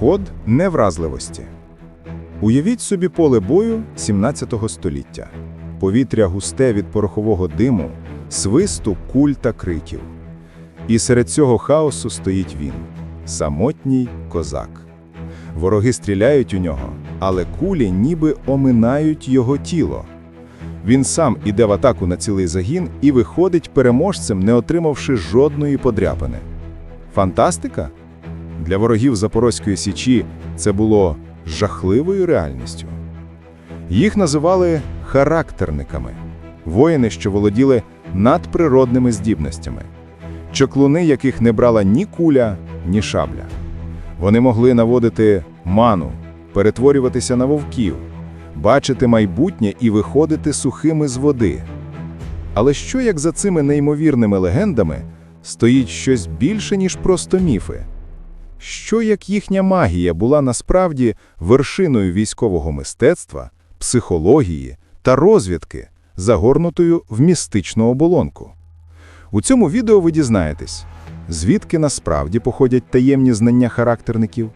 Код невразливості. Уявіть собі поле бою 17 століття. Повітря густе від порохового диму, свисту куль та криків. І серед цього хаосу стоїть він самотній козак. Вороги стріляють у нього, але кулі ніби оминають його тіло. Він сам іде в атаку на цілий загін і виходить переможцем, не отримавши жодної подряпини. Фантастика? Для ворогів Запорозької Січі це було жахливою реальністю. Їх називали характерниками, воїни, що володіли надприродними здібностями, чоклуни, яких не брала ні куля, ні шабля. Вони могли наводити ману, перетворюватися на вовків, бачити майбутнє і виходити сухими з води. Але що як за цими неймовірними легендами стоїть щось більше, ніж просто міфи? Що як їхня магія була насправді вершиною військового мистецтва, психології та розвідки, загорнутою в містичну оболонку? У цьому відео ви дізнаєтесь, звідки насправді походять таємні знання характерників,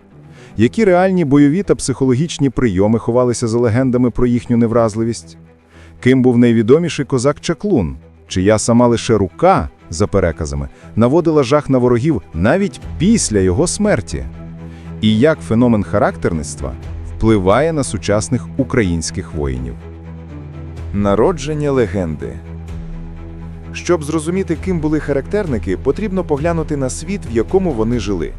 які реальні бойові та психологічні прийоми ховалися за легендами про їхню невразливість, ким був найвідоміший козак Чаклун, чия сама лише рука, за переказами, наводила жах на ворогів навіть після його смерті, і як феномен характерництва впливає на сучасних українських воїнів. Народження легенди. Щоб зрозуміти, ким були характерники, потрібно поглянути на світ, в якому вони жили.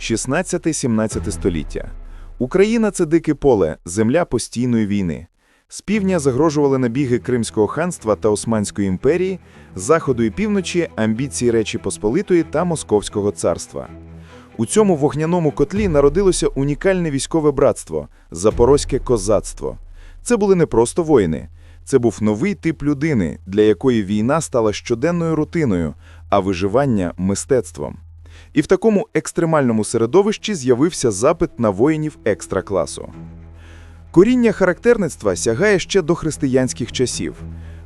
16-17 століття. Україна це дике поле, земля постійної війни. З півдня загрожували набіги Кримського ханства та Османської імперії, з заходу і півночі амбіції Речі Посполитої та Московського царства. У цьому вогняному котлі народилося унікальне військове братство Запорозьке козацтво. Це були не просто воїни, це був новий тип людини, для якої війна стала щоденною рутиною, а виживання мистецтвом. І в такому екстремальному середовищі з'явився запит на воїнів екстракласу. Коріння характерництва сягає ще до християнських часів.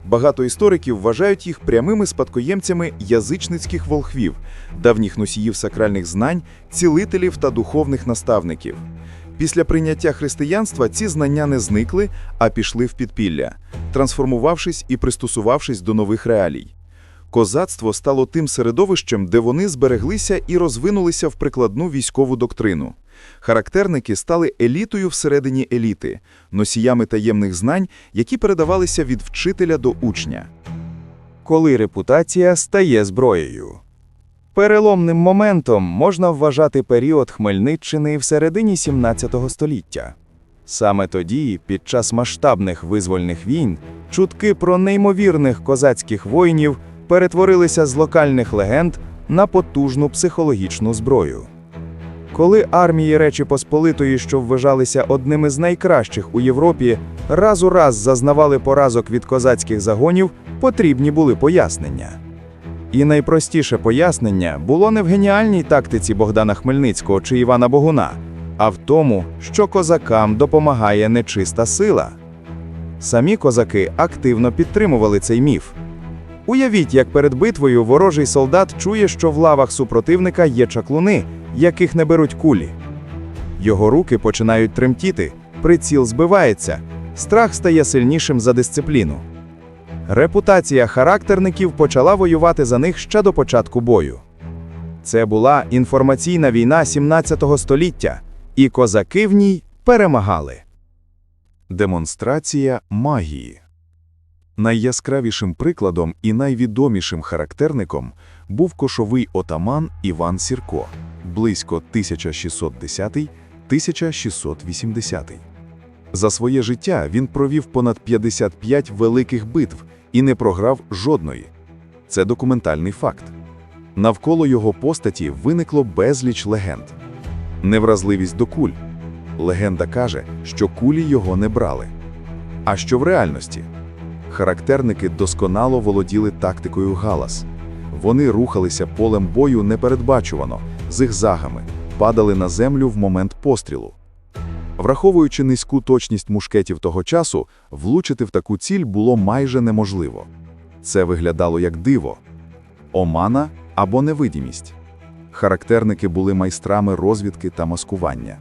Багато істориків вважають їх прямими спадкоємцями язичницьких волхвів, давніх носіїв сакральних знань, цілителів та духовних наставників. Після прийняття християнства ці знання не зникли, а пішли в підпілля, трансформувавшись і пристосувавшись до нових реалій. Козацтво стало тим середовищем, де вони збереглися і розвинулися в прикладну військову доктрину. Характерники стали елітою всередині еліти, носіями таємних знань, які передавалися від вчителя до учня. коли репутація стає зброєю. Переломним моментом можна вважати період Хмельниччини в середині 17 століття. Саме тоді, під час масштабних визвольних війн, чутки про неймовірних козацьких воїнів перетворилися з локальних легенд на потужну психологічну зброю. Коли армії Речі Посполитої, що вважалися одними з найкращих у Європі, раз у раз зазнавали поразок від козацьких загонів, потрібні були пояснення. І найпростіше пояснення було не в геніальній тактиці Богдана Хмельницького чи Івана Богуна, а в тому, що козакам допомагає нечиста сила. Самі козаки активно підтримували цей міф. Уявіть, як перед битвою ворожий солдат чує, що в лавах супротивника є чаклуни, яких не беруть кулі. Його руки починають тремтіти, приціл збивається, страх стає сильнішим за дисципліну. Репутація характерників почала воювати за них ще до початку бою. Це була інформаційна війна 17 століття, і козаки в ній перемагали. Демонстрація магії. Найяскравішим прикладом і найвідомішим характерником був кошовий отаман Іван Сірко, близько 1610-1680. За своє життя він провів понад 55 великих битв і не програв жодної. Це документальний факт. Навколо його постаті виникло безліч легенд. Невразливість до куль. Легенда каже, що кулі його не брали. А що в реальності? Характерники досконало володіли тактикою галас. Вони рухалися полем бою непередбачувано, зигзагами, падали на землю в момент пострілу. Враховуючи низьку точність мушкетів того часу, влучити в таку ціль було майже неможливо. Це виглядало як диво, омана або невидимість. Характерники були майстрами розвідки та маскування.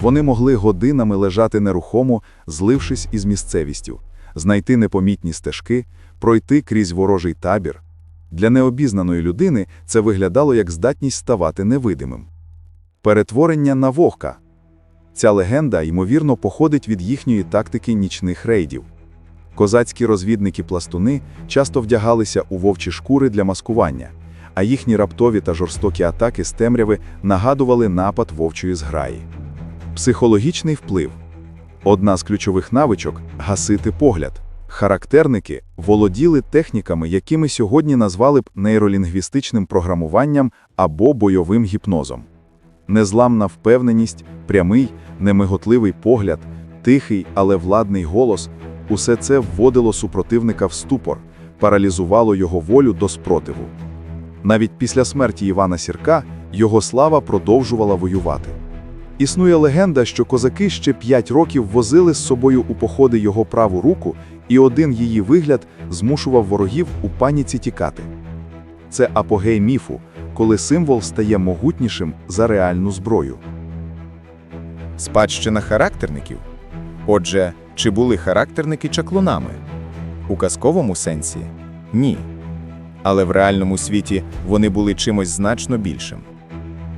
Вони могли годинами лежати нерухомо, злившись із місцевістю, знайти непомітні стежки, пройти крізь ворожий табір. Для необізнаної людини це виглядало як здатність ставати невидимим. Перетворення на вовка. Ця легенда, ймовірно, походить від їхньої тактики нічних рейдів. Козацькі розвідники-пластуни часто вдягалися у вовчі шкури для маскування, а їхні раптові та жорстокі атаки з темряви нагадували напад вовчої зграї. Психологічний вплив. Одна з ключових навичок гасити погляд. Характерники володіли техніками, якими сьогодні назвали б нейролінгвістичним програмуванням або бойовим гіпнозом. Незламна впевненість, прямий, немиготливий погляд, тихий, але владний голос усе це вводило супротивника в ступор, паралізувало його волю до спротиву. Навіть після смерті Івана Сірка його слава продовжувала воювати. Існує легенда, що козаки ще п'ять років возили з собою у походи його праву руку, і один її вигляд змушував ворогів у паніці тікати. Це апогей міфу, коли символ стає могутнішим за реальну зброю. Спадщина характерників. Отже, чи були характерники чаклунами? У казковому сенсі ні. Але в реальному світі вони були чимось значно більшим.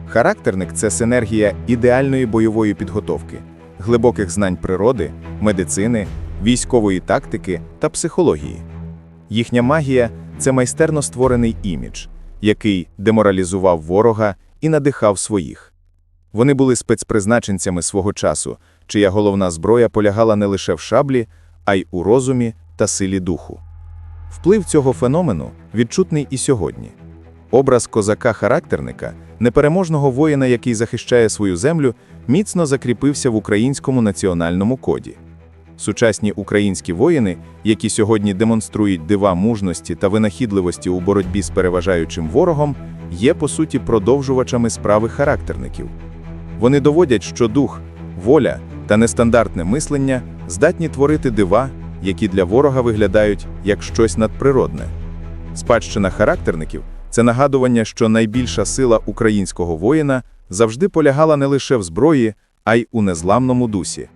Характерник це синергія ідеальної бойової підготовки, глибоких знань природи, медицини, військової тактики та психології. Їхня магія це майстерно створений імідж, який деморалізував ворога і надихав своїх. Вони були спецпризначенцями свого часу, чия головна зброя полягала не лише в шаблі, а й у розумі та силі духу. Вплив цього феномену відчутний і сьогодні. Образ козака-характерника, непереможного воїна, який захищає свою землю, міцно закріпився в українському національному коді. Сучасні українські воїни, які сьогодні демонструють дива мужності та винахідливості у боротьбі з переважаючим ворогом, є по суті продовжувачами справи характерників. Вони доводять, що дух, воля та нестандартне мислення здатні творити дива, які для ворога виглядають як щось надприродне. Спадщина характерників це нагадування, що найбільша сила українського воїна завжди полягала не лише в зброї, а й у незламному дусі.